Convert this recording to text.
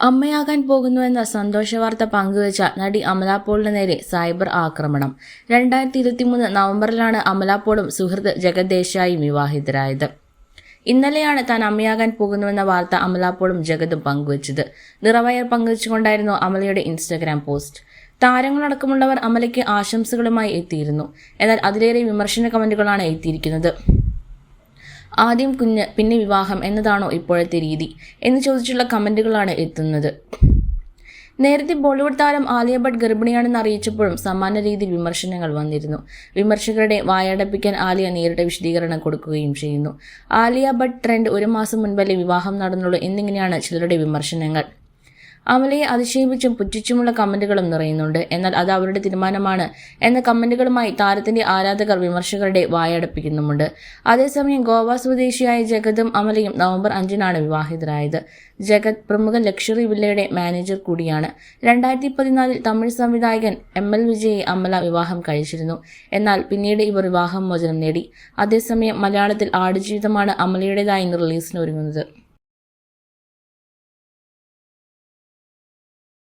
അമ്മയാകാൻ പോകുന്നുവെന്ന സന്തോഷവാർത്ത പങ്കുവച്ച നടി അമലാപോളിന് നേരെ സൈബർ ആക്രമണം. രണ്ടായിരത്തി ഇരുപത്തിമൂന്ന് നവംബറിലാണ് അമലാപോളും സുഹൃത്ത് ജഗദ്ദേശായും വിവാഹിതരായത്. ഇന്നലെയാണ് താൻ അമ്മയാകാൻ പോകുന്നുവെന്ന വാർത്ത അമലാപോളും ജഗതും പങ്കുവച്ചത്. നിറവയർ പങ്കുവച്ചുകൊണ്ടായിരുന്നു അമലയുടെ ഇൻസ്റ്റഗ്രാം പോസ്റ്റ്. താരങ്ങളടക്കമുള്ളവർ അമലയ്ക്ക് ആശംസകളുമായി എത്തിയിരുന്നു. എന്നാൽ അതിലേറെ വിമർശന കമന്റുകളാണ് എത്തിയിരിക്കുന്നത്. ആദ്യം കുഞ്ഞ് പിന്നെ വിവാഹം എന്നതാണോ ഇപ്പോഴത്തെ രീതി എന്ന് ചോദിച്ചുള്ള കമന്റുകളാണ് എത്തുന്നത്. നേരത്തെ ബോളിവുഡ് താരം ആലിയ ഭട്ട് ഗർഭിണിയാണെന്ന് അറിയിച്ചപ്പോഴും സമാന രീതിയിൽ വിമർശനങ്ങൾ വന്നിരുന്നു. വിമർശകരുടെ വായടപ്പിക്കാൻ ആലിയ നേരിട്ട് വിശദീകരണം കൊടുക്കുകയും ചെയ്യുന്നു. ആലിയ ഭട്ട് ട്രെൻഡ് ഒരു മാസം മുൻപല്ലേ വിവാഹം നടന്നുള്ളൂ എന്നിങ്ങനെയാണ് ചിലരുടെ വിമർശനങ്ങൾ. അമലയെ അതിശയിപ്പിച്ചും പുച്ഛിച്ചുമുള്ള കമന്റുകളും നിറയുന്നുണ്ട്. എന്നാൽ അത് അവരുടെ തീരുമാനമാണ് എന്ന കമന്റുകളുമായി താരത്തിന്റെ ആരാധകർ വിമർശകരുടെ വായടപ്പിക്കുന്നുമുണ്ട്. അതേസമയം ഗോവ സ്വദേശിയായ ജഗതും അമലയും നവംബർ അഞ്ചിനാണ് വിവാഹിതരായത്. ജഗത് പ്രമുഖ ലക്ഷറി വില്ലയുടെ മാനേജർ കൂടിയാണ്. രണ്ടായിരത്തി പതിനാലിൽ തമിഴ് സംവിധായകൻ എം എൽ വിജയെ അമല വിവാഹം കഴിച്ചിരുന്നു. എന്നാൽ പിന്നീട് ഇവർ വിവാഹം മോചനം നേടി. അതേസമയം മലയാളത്തിൽ ആടുജീവിതമാണ് അമലയുടേതായി റിലീസിന് ഒരുങ്ങുന്നത്.